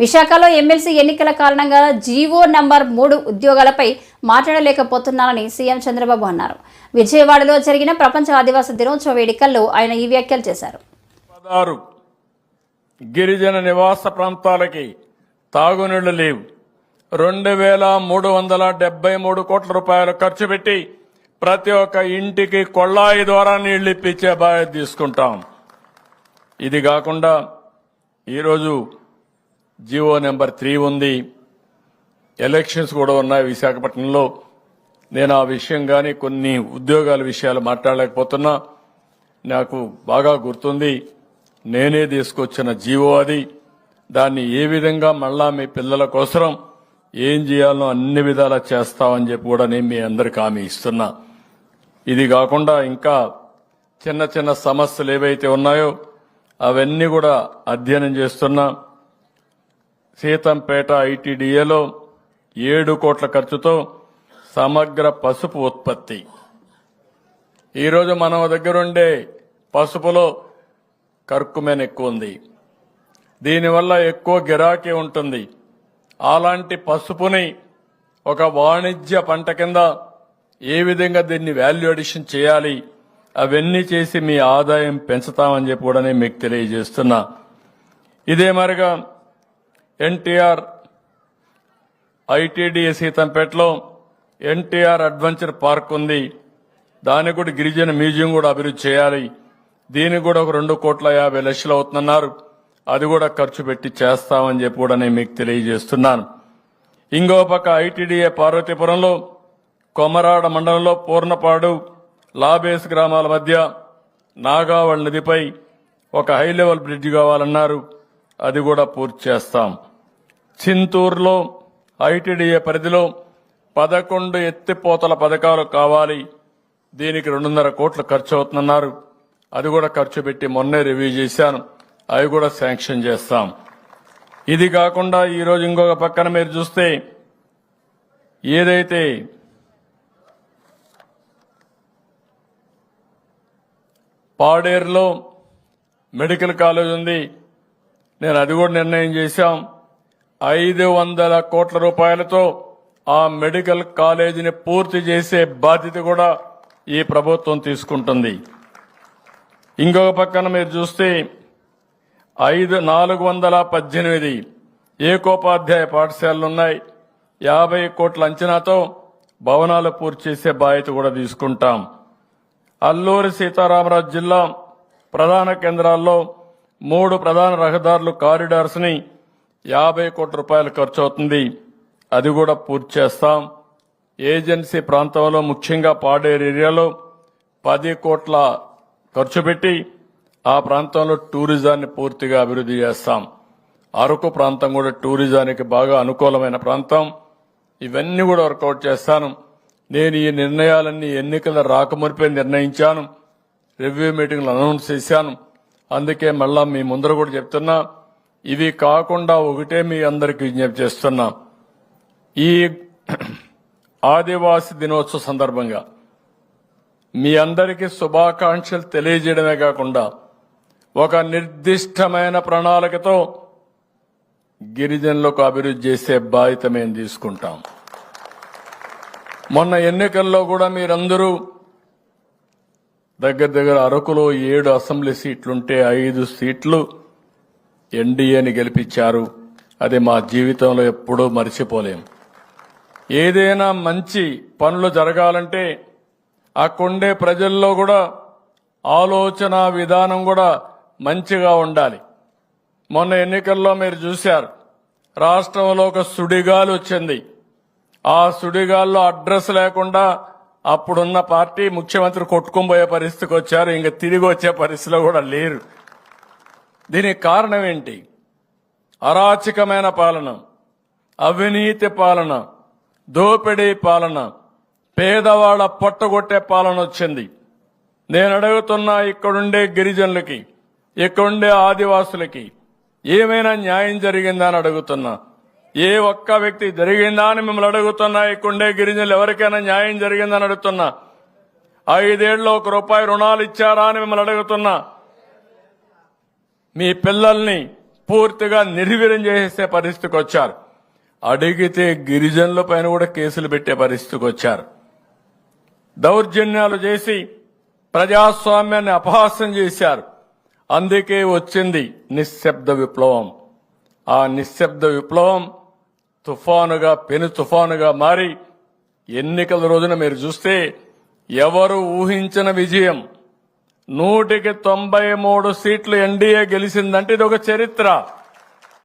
విశాఖలో ఎమ్మెల్సీ ఎన్నికల కారణంగా జీవో నంబర్ మూడు ఉద్యోగాలపై మాట్లాడలేకపోతున్నానని సీఎం చంద్రబాబు అన్నారు. విజయవాడలో జరిగిన ప్రపంచ ఆదివాసీ దినోత్సవ వేడుకల్లో ఆయన ఈ వ్యాఖ్యలు చేశారు. పదహారు. గిరిజన నివాస ప్రాంతాలకి తాగునీళ్ళు లేవు. రెండు వేల మూడు వందల డెబ్బై మూడు కోట్ల రూపాయలు ఖర్చు పెట్టి ప్రతి ఒక్క ఇంటికి కొళ్ళాయి ద్వారా నీళ్ళు ఇప్పించే బాధ్యత తీసుకుంటాం. ఇది కాకుండా ఈరోజు జీవో నెంబర్ త్రీ ఉంది. ఎలక్షన్స్ కూడా ఉన్నాయి విశాఖపట్నంలో. నేను ఆ విషయం కానీ కొన్ని ఉద్యోగాల విషయాలు మాట్లాడలేకపోతున్నా. నాకు బాగా గుర్తుంది. నేనే తీసుకొచ్చిన జీవో అది. దాన్ని ఏ విధంగా మళ్ళా మీ పిల్లల కోసం ఏం చేయాలనో అన్ని విధాలా చేస్తామని చెప్పి కూడా నేను మీ అందరికి హామీ ఇస్తున్నా. ఇది కాకుండా ఇంకా చిన్న చిన్న సమస్యలు ఏవైతే ఉన్నాయో అవన్నీ కూడా అధ్యయనం చేస్తున్నా. సీతంపేట ఐటీడీఏలో ఏడు కోట్ల ఖర్చుతో సమగ్ర పసుపు ఉత్పత్తి. ఈరోజు మన దగ్గరుండే పసుపులో కర్కుమెన్ ఎక్కువ ఉంది దీనివల్ల ఎక్కువ గిరాకీ ఉంటుంది. అలాంటి పసుపుని ఒక వాణిజ్య పంట కింద ఏ విధంగా దీన్ని వాల్యూ అడిషన్ చేయాలి? అవన్నీ చేసి మీ ఆదాయం పెంచుతామని చెప్పి కూడా నేను మీకు తెలియజేస్తున్నా. ఇదే మరిగా ఎన్టీఆర్ ఐటీడీఏ సీతంపేటలో ఎన్టీఆర్ అడ్వెంచర్ పార్క్ ఉంది. దానికి కూడా గిరిజన మ్యూజియం కూడా అభివృద్ధి చేయాలి. దీనికి కూడా ఒక రెండు కోట్ల యాభై లక్షలు అవుతుందన్నారు. అది కూడా ఖర్చు పెట్టి చేస్తామని చెప్పి కూడా నేను మీకు తెలియజేస్తున్నాను. ఇంకో పక్క ఐటీడీఏ పార్వతీపురంలో కొమరాడ మండలంలో పూర్ణపాడు లాబేస్ గ్రామాల మధ్య నాగావళ్ నదిపై ఒక హై లెవెల్ బ్రిడ్జ్ కావాలన్నారు. అది కూడా పూర్తి చేస్తాం. చింతూరులో ఐటీడీఏ పరిధిలో పదకొండు ఎత్తిపోతల పథకాలు కావాలి. దీనికి రెండున్నర కోట్లు ఖర్చు అవుతుందన్నారు అది కూడా ఖర్చు పెట్టి మొన్నే రివ్యూ చేశాను. అవి కూడా శాంక్షన్ చేస్తాం. ఇది కాకుండా ఈరోజు ఇంకొక పక్కన మీరు చూస్తే ఏదైతే పాడేరులో మెడికల్ కాలేజ్ ఉంది నేను అది కూడా నిర్ణయం చేశాం. ఐదు వందల కోట్ల రూపాయలతో ఆ మెడికల్ కాలేజీని పూర్తి చేసే బాధ్యత కూడా ఈ ప్రభుత్వం తీసుకుంటుంది. ఇంకొక పక్కన మీరు చూస్తే ఐదు నాలుగు వందల పద్దెనిమిది ఏకోపాధ్యాయ పాఠశాలలు ఉన్నాయి యాభై కోట్ల అంచనాతో భవనాలు పూర్తి చేసే బాధ్యత కూడా తీసుకుంటాం. అల్లూరి సీతారామరాజు జిల్లా ప్రధాన కేంద్రాల్లో మూడు ప్రధాన రహదారులు కారిడార్స్ని యాభై కోట్ల రూపాయలు ఖర్చు అవుతుంది అది కూడా పూర్తి చేస్తాం. ఏజెన్సీ ప్రాంతంలో ముఖ్యంగా పాడేరు ఏరియాలో పది కోట్ల ఖర్చు పెట్టి ఆ ప్రాంతంలో టూరిజాన్ని పూర్తిగా అభివృద్ధి చేస్తాం. అరకు ప్రాంతం కూడా టూరిజానికి బాగా అనుకూలమైన ప్రాంతం. ఇవన్నీ కూడా వర్కౌట్ చేస్తాను. నేను ఈ నిర్ణయాలన్నీ ఎన్నికల రాకమునిపై నిర్ణయించాను. రివ్యూ మీటింగ్లు అనౌన్స్ చేశాను. అందుకే మళ్ళా మీ ముందర కూడా చెప్తున్నా. ఇవి కాకుండా ఒకటే మీ అందరికి విజ్ఞప్తి చేస్తున్నాం. ఈ ఆదివాసి దినోత్సవ సందర్భంగా మీ అందరికీ శుభాకాంక్షలు తెలియజేయడమే కాకుండా ఒక నిర్దిష్టమైన ప్రణాళికతో గిరిజనులకు అభివృద్ధి చేసే బాధ్యత మేము తీసుకుంటాం. మొన్న ఎన్నికల్లో కూడా మీరందరూ దగ్గర దగ్గర అరకులో ఏడు అసెంబ్లీ సీట్లుంటే ఐదు సీట్లు ఎన్డీఏని గెలిపించారు. అది మా జీవితంలో ఎప్పుడూ మర్చిపోలేం. ఏదైనా మంచి పనులు జరగాలంటే అక్కడుండే ప్రజల్లో కూడా ఆలోచన విధానం కూడా మంచిగా ఉండాలి. మొన్న ఎన్నికల్లో మీరు చూశారు. రాష్ట్రంలో ఒక సుడిగాలు వచ్చింది. ఆ సుడిగాల్లో అడ్రస్ లేకుండా అప్పుడున్న పార్టీ ముఖ్యమంత్రి కొట్టుకుపోయే పరిస్థితికి వచ్చారు. ఇంకా తిరిగి వచ్చే పరిస్థితిలో కూడా లేరు. దీనికి కారణం ఏంటి? అరాచకమైన పాలన అవినీతి పాలన దోపిడీ పాలన పేదవాళ్ళ పొట్టగొట్టే పాలన వచ్చింది. నేను అడుగుతున్నా ఇక్కడుండే గిరిజనులకి ఇక్కడుండే ఆదివాసులకి ఏమైనా న్యాయం జరిగిందా అని అడుగుతున్నా. ఏ ఒక్క వ్యక్తి జరిగిందా అని మిమ్మల్ని అడుగుతున్నా ఇక్కడుండే గిరిజనులు ఎవరికైనా న్యాయం జరిగిందని అడుగుతున్నా. ఐదేళ్ళు ఒక రూపాయి రుణాలు ఇచ్చారా అని మిమ్మల్ని అడుగుతున్నా. మీ పిల్లల్ని పూర్తిగా నిర్వీర్యం చేసే పరిస్థితికి వచ్చారు. అడిగితే గిరిజనుల పైన కూడా కేసులు పెట్టే పరిస్థితికి వచ్చారు. దౌర్జన్యాలు చేసి ప్రజాస్వామ్యాన్ని అపహాస్యం చేశారు. అందుకే వచ్చింది నిశ్శబ్ద విప్లవం. ఆ నిశ్శబ్ద విప్లవం తుఫానుగా పెను తుఫానుగా మారి ఎన్నికల రోజున మీరు చూస్తే ఎవరు ఊహించిన విజయం నూటికి తొంభై మూడు సీట్లు ఎన్డీఏ గెలిచిందంటే ఇది ఒక చరిత్ర.